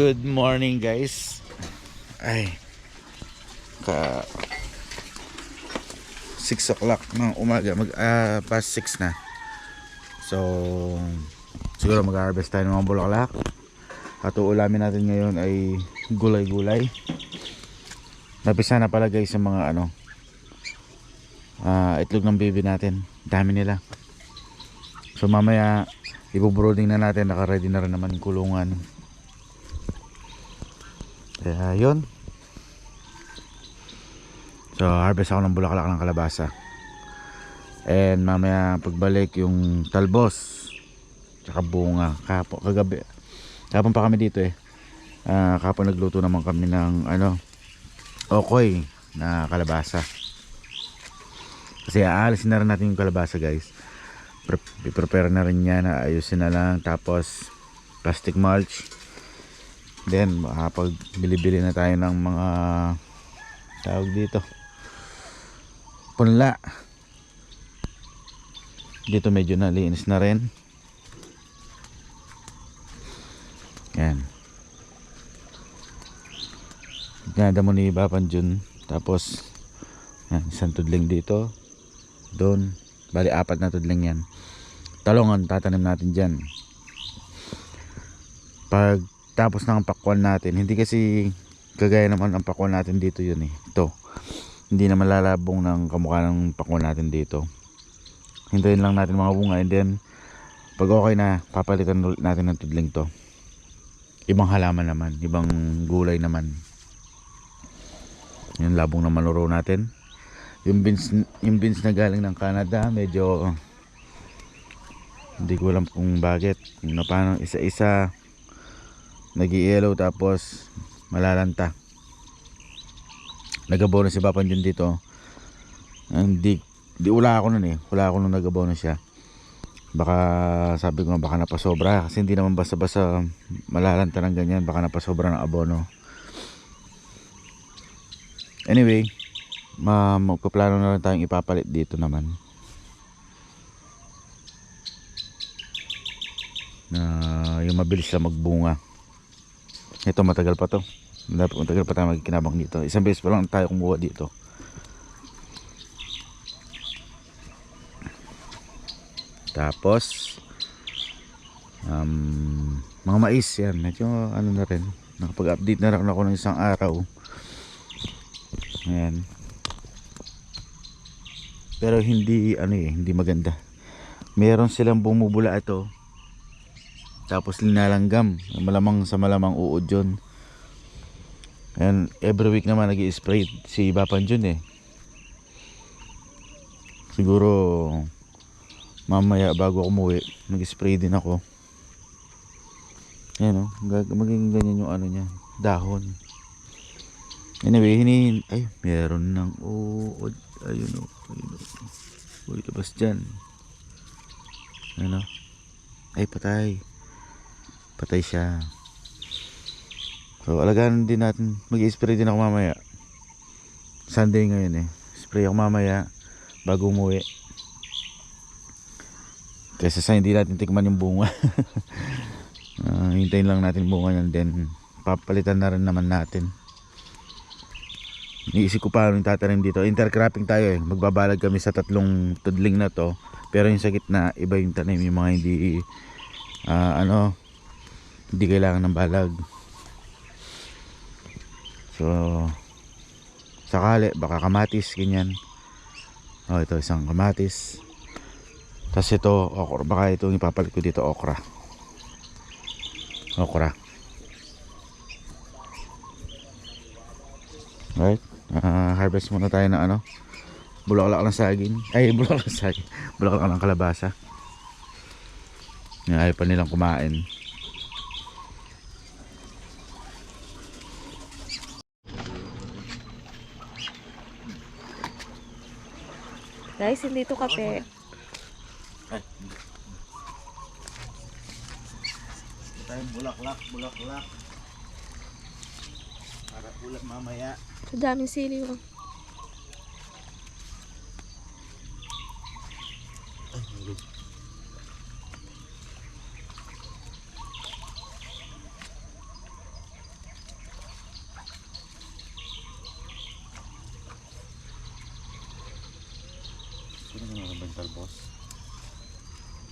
Good morning guys. Ay. Ka 6 o'clock ng umaga. Mag ah, past 6 na. So siguro mag-harvest tayo ng mga bulaklak. At uulamin natin ngayon ay gulay-gulay. Napisa na pala guys sa mga ano ah, itlog ng baby natin. Dami nila. So mamaya ibubrooding na natin. Naka-ready na rin naman kulungan. Kaya yun. So harvest ako ng bulaklak ng kalabasa. And mamaya pagbalik yung talbos. Tsaka bunga. Kapo, kagabi. Kapon pa kami dito eh. Ah, kapon nagluto naman kami ng ano. Okoy na kalabasa. Kasi aalisin na rin natin yung kalabasa guys. Pre- prepare na rin yan. Ayusin na lang. Tapos plastic mulch. Then makapag bili-bili na tayo ng mga tawag dito. Punla. Dito medyo nalinis na rin. Yan. Ginada mo ni Bapan Jun. Tapos yan, isang tudling dito. Doon. Bali apat na tudling yan. Talongan tatanim natin dyan. Pag tapos ng pakwan natin, hindi kasi kagaya naman ang pakwan natin dito yun eh. Ito. Hindi na malalabong ng kamukha ng pakwan natin dito. Hintayin lang natin mga bunga and then pag okay na, papalitan natin ng tudling to. Ibang halaman naman, ibang gulay naman. Yung labong na manuro natin. Yung beans, yung beans na galing ng Canada, medyo hindi ko alam kung bakit. Na paano isa-isa nag-yellow tapos malalanta. Nagabono si Papan dyan dito. Hindi, di wala ako nun eh. Wala ako nung nagabono siya. Baka sabi ko baka napasobra kasi hindi naman basta-basta malalanta ng ganyan. Baka napasobra ng abono. Anyway, ma magpaplano na lang tayong ipapalit dito naman. Na yung mabilis lang magbunga. Ito matagal pa to. Matagal pa tayo magkinabang dito. Isang beses pa lang tayo kumuha dito. Tapos um, mga mais yan. Medyo ano na rin. Nakapag-update na rin ako ng isang araw. Ayan. Pero hindi ano eh, hindi maganda. Meron silang bumubula ito. Tapos linalanggam. Malamang sa malamang uod yun. And every week naman nag spray si Bapan Jun eh. Siguro mamaya bago ako umuwi, nag-spray din ako. Ayan o, gag- magiging ganyan yung ano niya, dahon. Anyway, hinihin, ay, meron ng uod. Ayun o, ayun o. Uy, labas dyan. Ano? Ay, patay. Patay siya. So, alagaan din natin. Mag-spray din ako mamaya. Sunday ngayon eh. Spray ako mamaya bago umuwi. Kaysa sa hindi natin tikman yung bunga. Ah, hintayin lang natin bunga yan. Then, papalitan na rin naman natin. Niisip ko pa yung tatanim dito. Intercropping tayo eh. Magbabalag kami sa tatlong tudling na to. Pero yung sa gitna, iba yung tanim. Yung mga hindi, ah, ano, hindi kailangan ng balag. So, sakali, baka kamatis, ganyan. Oh, ito isang kamatis. Tapos ito, okra. Baka ito yung ipapalit ko dito, okra. Okra. Right? Ah, harvest muna tayo ng ano. Bulaklak ng saging. Ay, bulaklak ng saging. Bulaklak ng kalabasa. Ayaw pa nilang kumain. Guys, hindi ito kape. Ay. Tayo bulaklak, bulaklak. Para ulat mamaya. Sa daming sili oh. Ano ba yung talbos?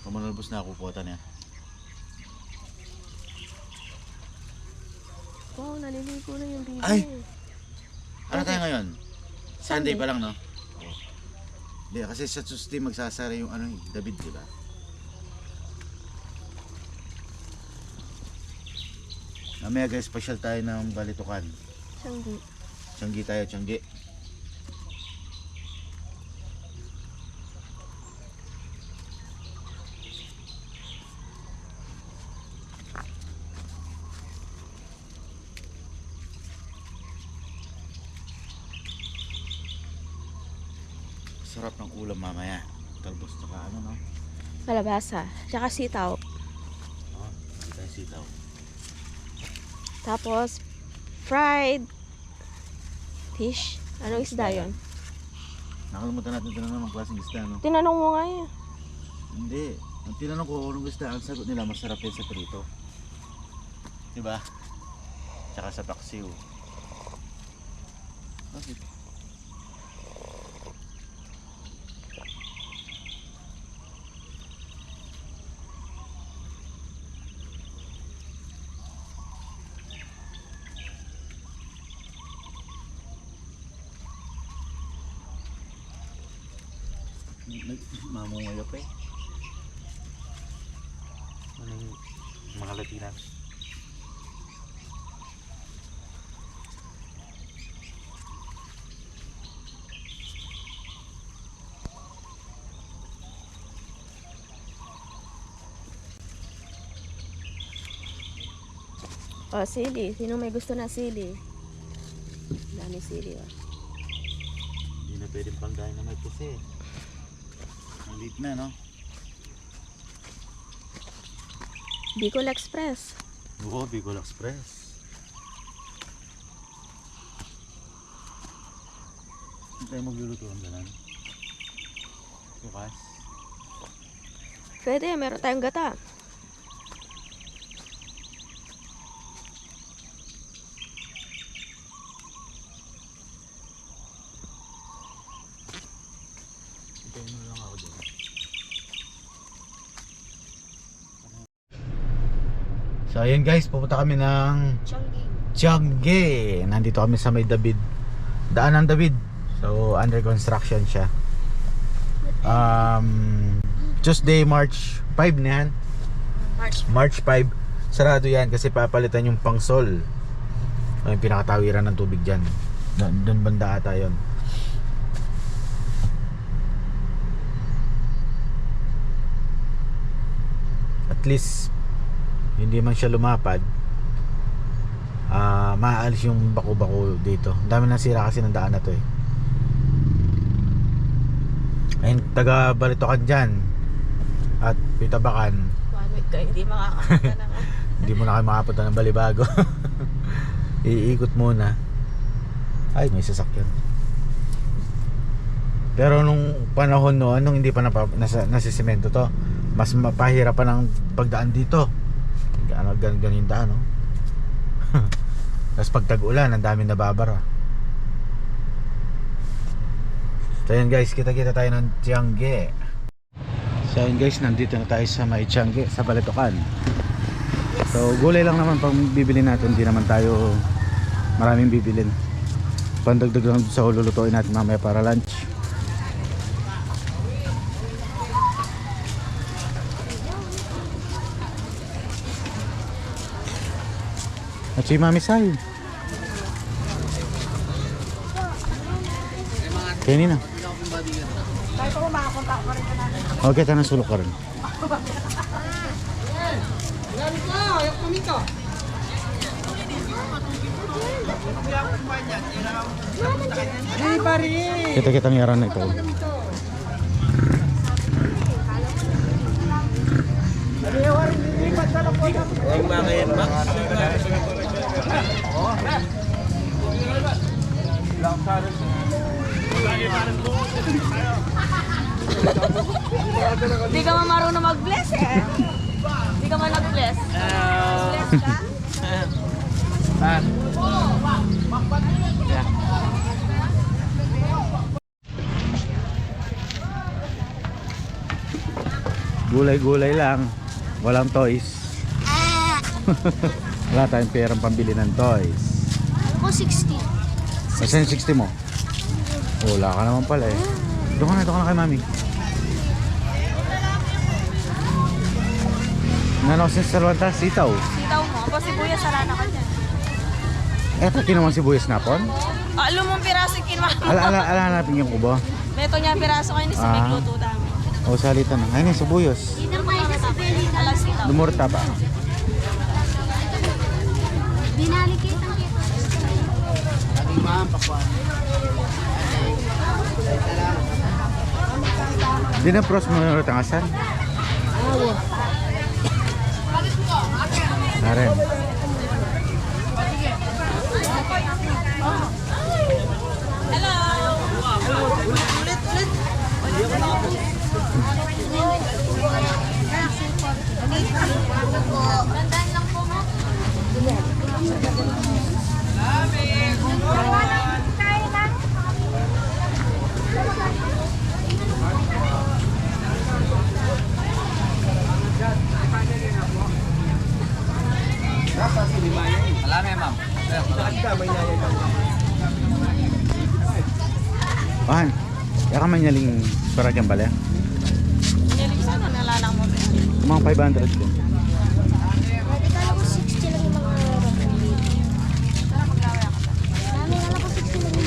Kung manalbos na ako, puta niya. Wow, naliligo na yung baby. Ay! Ano tayo ngayon? Sunday, Sunday. pa lang, no? Hindi, kasi sa Tuesday magsasara yung ano, eh, David, di ba? Mamaya guys, special tayo ng balitukan. Siyanggi. Tiyanggi tayo, tiyanggi. Sarap ng ulam mamaya. Talbos tsaka ano no? Kalabasa. Tsaka sitaw. Oh, sitaw. Tapos, fried fish. Anong isda yun? Nakalimutan natin tinanong ng klaseng isda no? Tinanong mo nga yun. Hindi. Ang tinanong ko kung anong isda, ang sagot nila masarap yan sa prito. Diba? Tsaka sa paksiw. Bakit? Pa eh. Ano yung mga Latina? O, sili. Sino may gusto na sili? Dami sili, oh. Hindi na pwedeng pang dynamite kasi. Ang late na, no? Bicol Express. Oo, Bicol Express. Hindi tayo magluluto ng ganan. Bukas. Pwede, meron tayong gata. Hintayin mo lang ako doon. So ayun guys, pupunta kami ng Changi. Tiangge. Nandito kami sa may David. Daanan David. So under construction siya. Um, Tuesday, March 5 na yan. March. March 5. Sarado yan kasi papalitan yung pangsol. Yung pinakatawiran ng tubig dyan. Doon, doon banda ata yun. At least hindi man siya lumapad ah maalis yung bako-bako dito. Ang dami nang sira kasi ng daan na to eh. Ayun, taga Balitokan dyan at Pitabakan. One week ka, hindi makakapunta na hindi mo na kayo makapunta ng Balibago. Iikot muna. Ay may sasakyan. Pero nung panahon noon nung hindi pa nasa, nasisemento to mas mapahirap pa ng pagdaan dito gan ganyan daan no? Tapos pag tag-ulan ang daming nababara. So yun guys kita kita tayo ng Tiangge. So yun guys nandito na tayo sa may Tiangge sa Baletokan So gulay lang naman pang bibili natin, hindi naman tayo maraming bibilin. Pandagdag lang sa ululutuin natin mamaya para lunch. Si Mami Sai. Kanina. Okay, tanong sulok ka rin. Kita kita ngaran ito. Hindi ka man marunong mag-bless eh. Hindi ka man nag-bless. Bless ka? Gulay-gulay lang. Walang toys. Wala tayong perang pambili ng toys. Ako 60. Kasi 60 mo? Wala ka naman pala eh. Doon ka na, doon ka na kay mami. Nano si Salwanta, sitaw. Sitaw mo. Tapos sibuyas, sarana ka dyan. Eto, kinuha sibuyas napon. Ah, alam mong piraso mo. Ala, ala, ala natin yung kubo. Meto niya ang piraso kayo ni sa Ah. may luto dami. O, salita na. Ayun, yung sibuyas. Pa. Alas sitaw. Lumurta ba? Di na pros mo na tangasan? Oo. Naren. Tandaan lang po mo. Pahan. Yaka man nyaling para kang bala. Nilig sana nalalang mo. Mga 500 din. Kala ko 60 lang yung mga euro. Dami kala ko 60 lang yung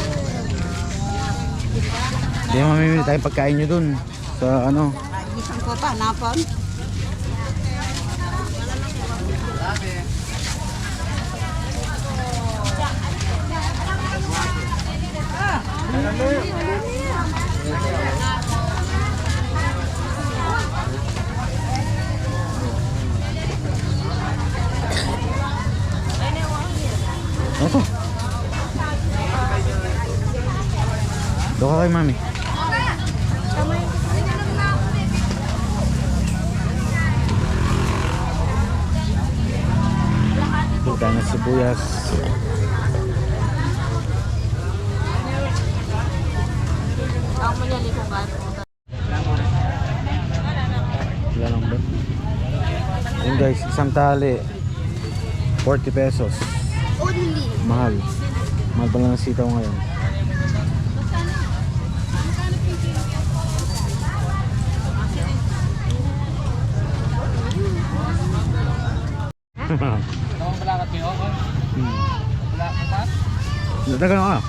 mga euro. Di mamimili tayong pagkain nyo dun. Sa ano. Isang ko pa, napon. Ito. Doon ka kay mami. Kita na sibuyas. Wala lang ba? Yun guys, isang tali. 40 pesos. Only. Mahal. Mahal pa lang ang sitaw ngayon. Tawang balakat kayo ako. hmm. Wala ko pa. Natagal ka.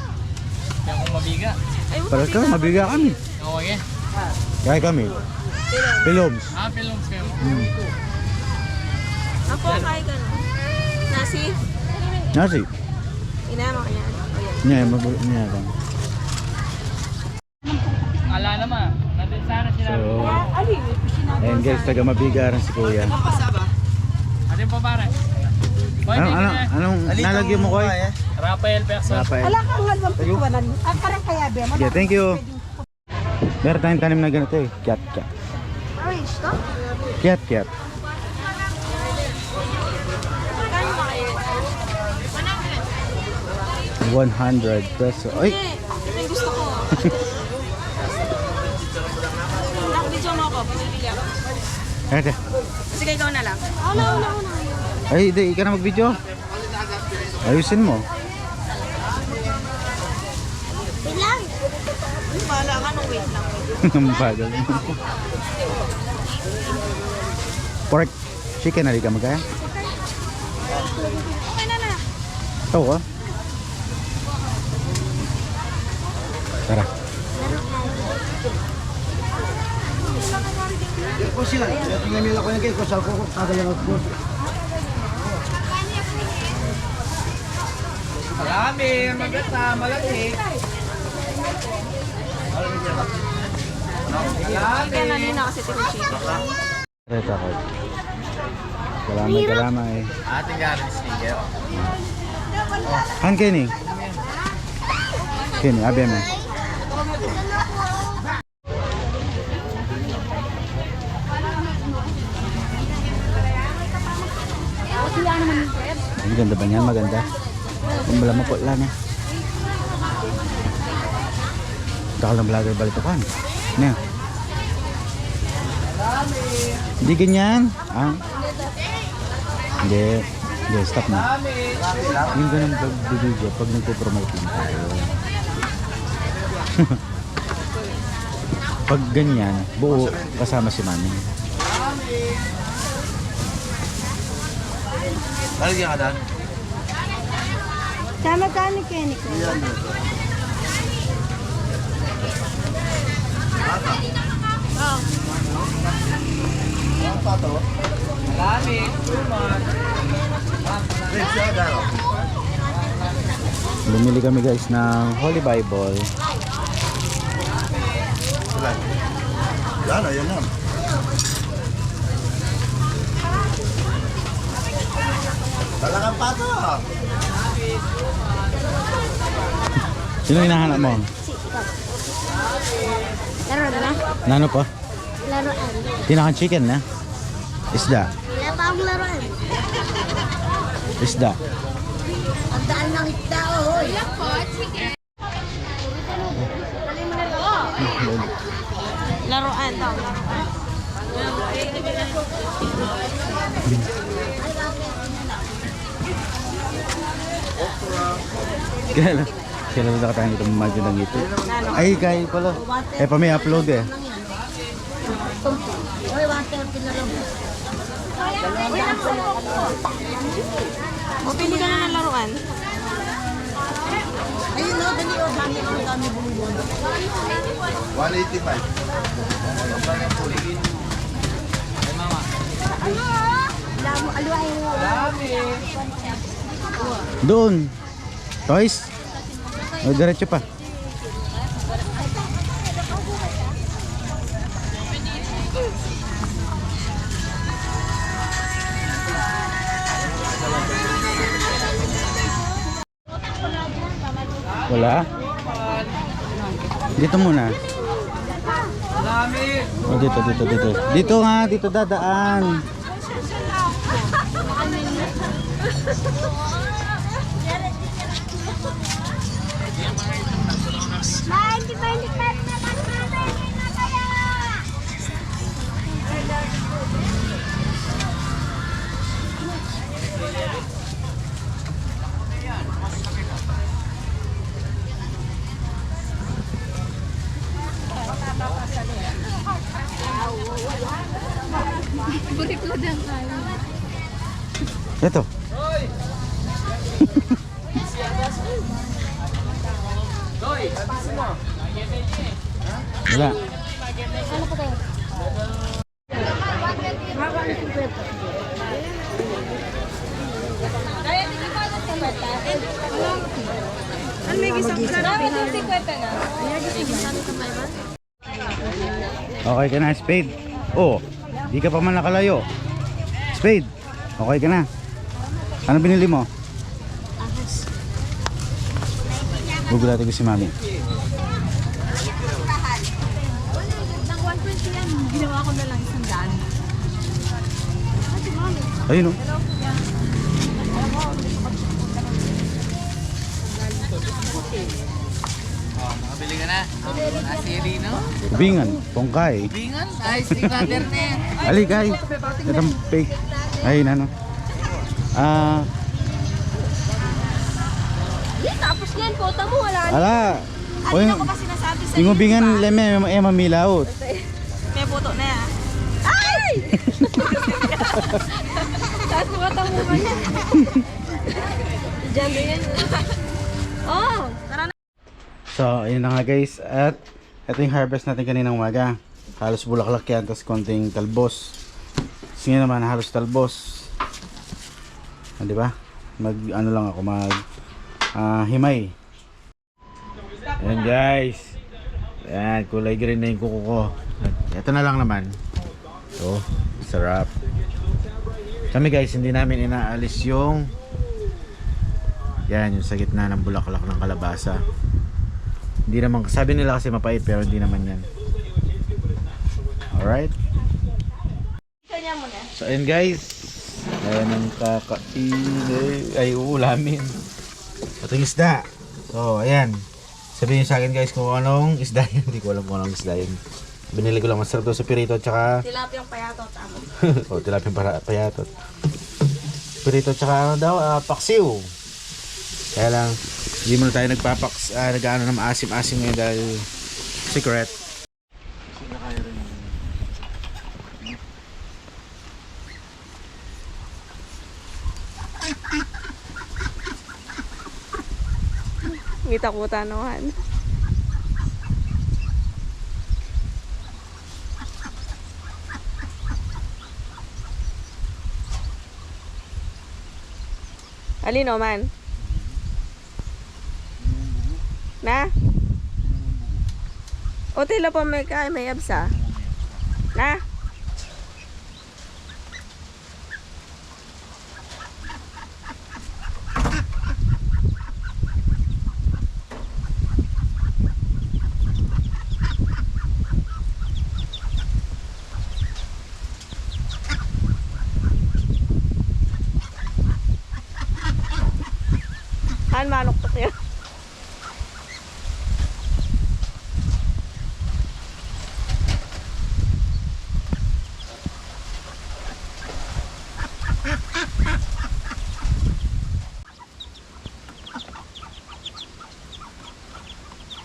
Kaya kung mabiga. Para ka, mabiga kami. Oo eh. Kaya kami. Piloms. Ah, films kayo. Hmm. Ako, kaya ka na. Nasi? Nasi. Inama niya. Ayan. Niya, mabulit niya. Ala naman. Nandun sana sila. So, ayun guys, taga mabigaran si kuya. Atin pa pare. Boy, Ano, thank ano, na. anong nalagyan mo ko eh? Rafael Perso. Rafael. Wala kang ngalwang pituwanan. Ang parang kaya, be. Okay, thank you. Meron tayong tanim na ganito eh. Kiat, kiat. Orange to? Kiat, kiat. Kayo? 100 peso. Ay, yung gusto ko. Nakabidyo mo ako. Pinibili ako. ete. Sige, ikaw na lang. Ako na, una, una. Ay, di, ikaw na mag-video. Ayusin mo. Wait lang. Bahala ka nung wait lang. Ang bagal. Pork chicken na di ka magkaya? Okay na na. Ito ko. Tara. Ko sila, tingnan nila ko yung ko sa ko kagalang ako. Marami. Maganda. Malaki. Kaya na nina kasi tiro chicken. Reta ko. Kalamay, kalamay. Ating galing sneaker. Han kini? Kini, abi mo. Ang ganda ba niyan? Maganda. Lang eh. Ito ka lang vlogger balik ko kan. Ano yan? Hindi ganyan? Ah? Hindi. Hindi, stop na. Yung ganun pag video, pag nagpo-promote lang tayo. pag ganyan, buo kasama si Mami. Lalagyan ka dan? Tama ka ni Kenny ko. Malamig. Bumili kami guys ng Holy Bible. Yan, ayan na. Talagang pato. Sino hinahanap mo? Laro na? Nano pa? Laruan. Tinakan chicken na? Isda. Wala pa akong laruan. Isda. Ang daan ng isda, oh, hoy. Laruan. Kailan? Kailan na katahan itong medyo ng ito? Ay, kaya pala. Eh, pa may upload eh. Hoy, 130 na lang. O, pili ka na ng laruan. Ayun, no, dali, oh, dami, oh, dami bumbon. 185. Wala mo, aluay mo. Doon. Toys. Diretso pa. Wala? Dito muna. Malamig. O, dito, dito, dito. Dito nga, dito dadaan. Ma, hindi ba hindi pa naman na kaya? Ito. Doy, abis mo. Wala. Ano po kayo? Hawak ang sikreto. Ano may gisang Dapat yung 50 na. Okay ka na, Spade. Oh, di ka pa man nakalayo. Spade, okay ka na. Ano binili mo? Ahas. Gugulatin ko si Mami. Nang 120 yan, ginawa ko na lang isang daan. Ayun oh. Oh, makabili ka na. Asiri, no? Kubingan, tongkay. Bingan. Ay, stick ladder na yan. Ali, kay. Itong fake. Ayun ano. Ah, Eh, tapos yan, pota mo, wala na. ala. Ano yung, ko pa sinasabi sa'yo? yung ubingan leme, eh, mamilaot. May puto na yan. Ay! Tapos mata mo ba yan? Diyan yan. oh. So, ayun na nga guys. At ito yung harvest natin kaninang umaga. Halos bulaklak yan, tapos konting talbos. Sige naman, halos talbos. Ah, di ba? Mag, ano lang ako, mag ah, himay. Ayan guys. Ayan, kulay green na yung kuko ko. At ito na lang naman. So, sarap. Kami guys, hindi namin inaalis yung yan, yung sa gitna ng bulaklak ng kalabasa. Hindi naman, sabi nila kasi mapait pero hindi naman yan. Alright? So ayun guys. Ayan ang kakain. Ay, uulamin. Ito yung isda. So, ayan. Sabihin sa akin guys kung anong isda yun. Hindi ko alam kung anong isda yun. Binili ko lang masarap daw sa pirito at saka Tilapiyang payato, tama. o tilapia para payatot. Pirito at saka ano daw, ah, paksiw. Kaya lang, hindi muna tayo nagpapaks, ah, nag-ano ng asim-asim ngayon dahil secret. Ngita-kuta naman. Alin o man? Na? O tila pa may kay may absa. Na? Han manok to kaya.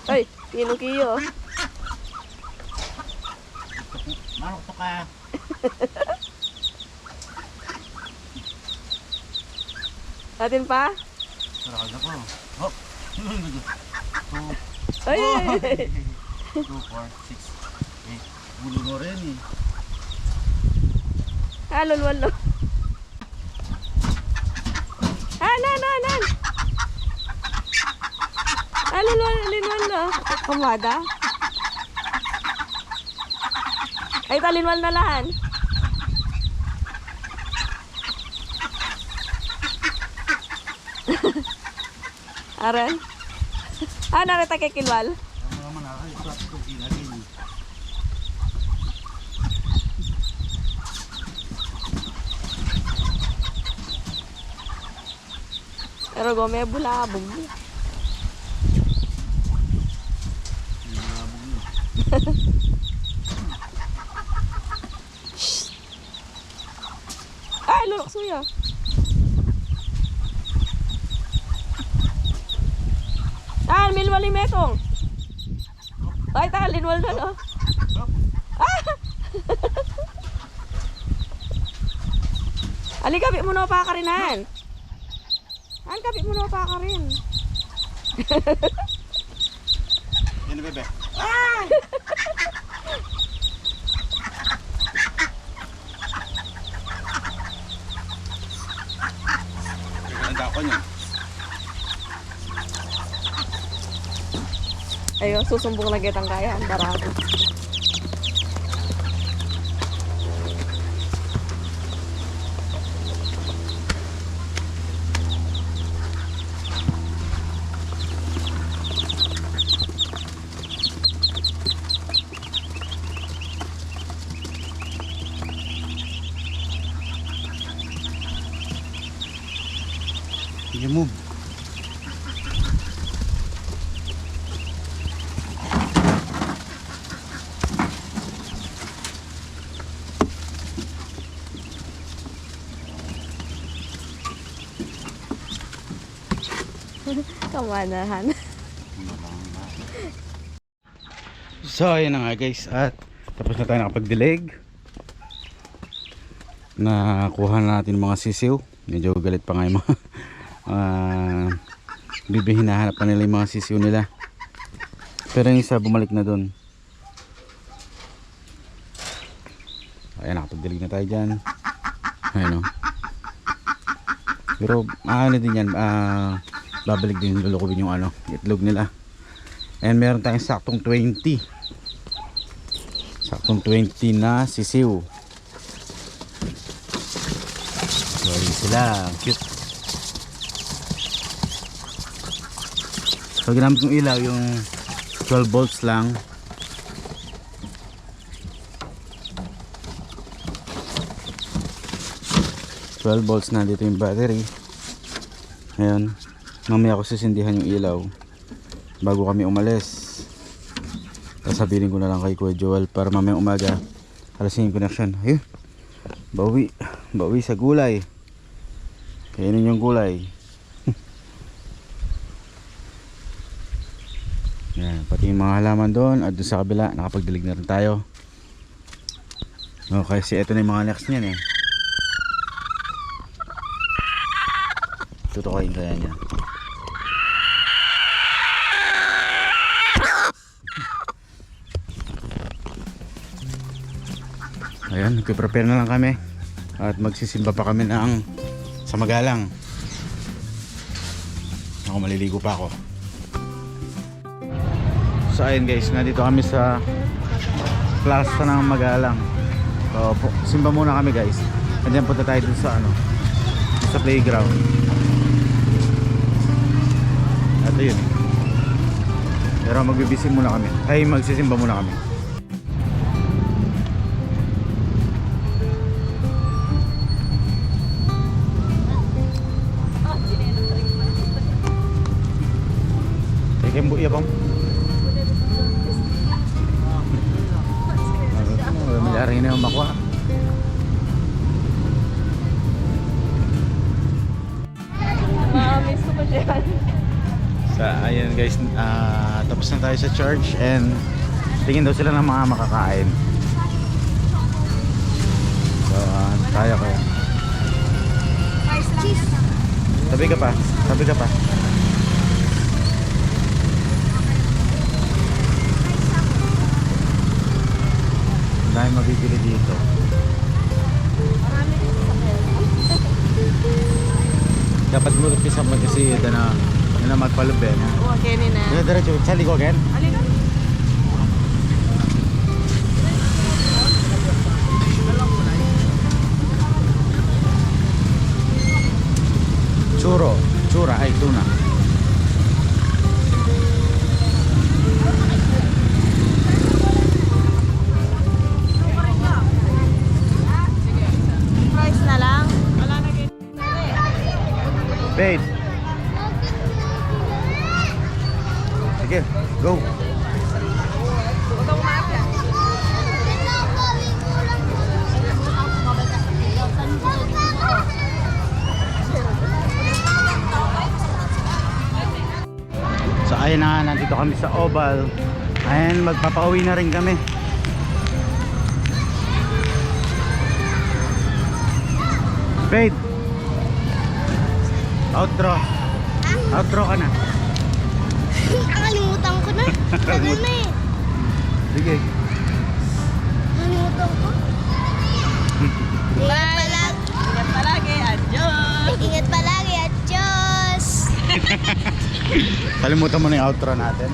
Ay, kinukiyo. Manok to ka. Atin pa? Sarakal na ko. Hop. Ay, ay, ay. 2, 4, 6, 8. Bulo mo rin eh. Halon walo. Hanan, hanan. Halon walo, halon walo. Kumada. Ay, talinwal na lahan. Aran? Ah, narita kay Kilwal? Pero gome bulabog. Shh. Ay, lulok suya. Ah, Metong. Ay, talinwal na, no? Ah! Ali, gabi mo na pa ka rin, han. Han, gabi mo na pa ka rin. Yan bebe. Ganda ako niyan. Ayun, susumbong lagi ang kaya. Ang barato. You move. Kamanahan. So, ayun na nga guys. At tapos na tayo nakapagdilig. Nakuha na natin mga sisiw. Medyo galit pa nga yung mga uh, bibi hinahanap pa nila yung mga sisiw nila. Pero yung isa bumalik na doon. Ayan, nakapagdilig na tayo dyan. Ayun o. Pero ano din yan, ah, babalik din lulukubin yung ano, itlog nila. And meron tayong saktong 20. Saktong 20 na sisiw. So, yun sila. Cute. So, ginamit kong ilaw yung 12 volts lang. Twelve volts na dito yung battery. Ayan. Mamaya ko sisindihan yung ilaw bago kami umalis. Sasabihin ko na lang kay Kuya Joel para mamaya umaga alasing yung connection. Ayun. Bawi. Bawi sa gulay. Kainin yung gulay. Yan, pati yung mga halaman doon at doon sa kabila nakapagdilig na rin tayo. Okay, si ito na yung mga next niyan eh. Tutukoyin kaya niya. Ayan, nagpe-prepare na lang kami. At magsisimba pa kami ng sa magalang. Ako maliligo pa ako. So ayun guys, nandito kami sa plaza ng magalang. So, simba muna kami guys. And then punta tayo sa ano, sa playground. Ito yun. Pero magbibisi muna kami. Ay, magsisimba muna kami. Na tayo sa church and tingin daw sila ng mga makakain. So, ah, tayo kaya. Tabi ka pa, tabi ka pa. Dahil mabibili dito. Dapat mo mag kasi ito na na magpalubin. Oo, kini na. Dito diretso, sa liko again. Alin na? Churo, chura ay tuna. Price na lang? Wala na. Babe. Ayun na, nandito kami sa Oval. Ayan, magpapauwi na rin kami. Babe. Outro. Outro ka na. Nakalimutan ko na. Tagal na eh. Sige. Nakalimutan ko. Ingat palagi. Ingat palagi. Adios! Ingat palagi. Kalimutan mo na yung outro natin.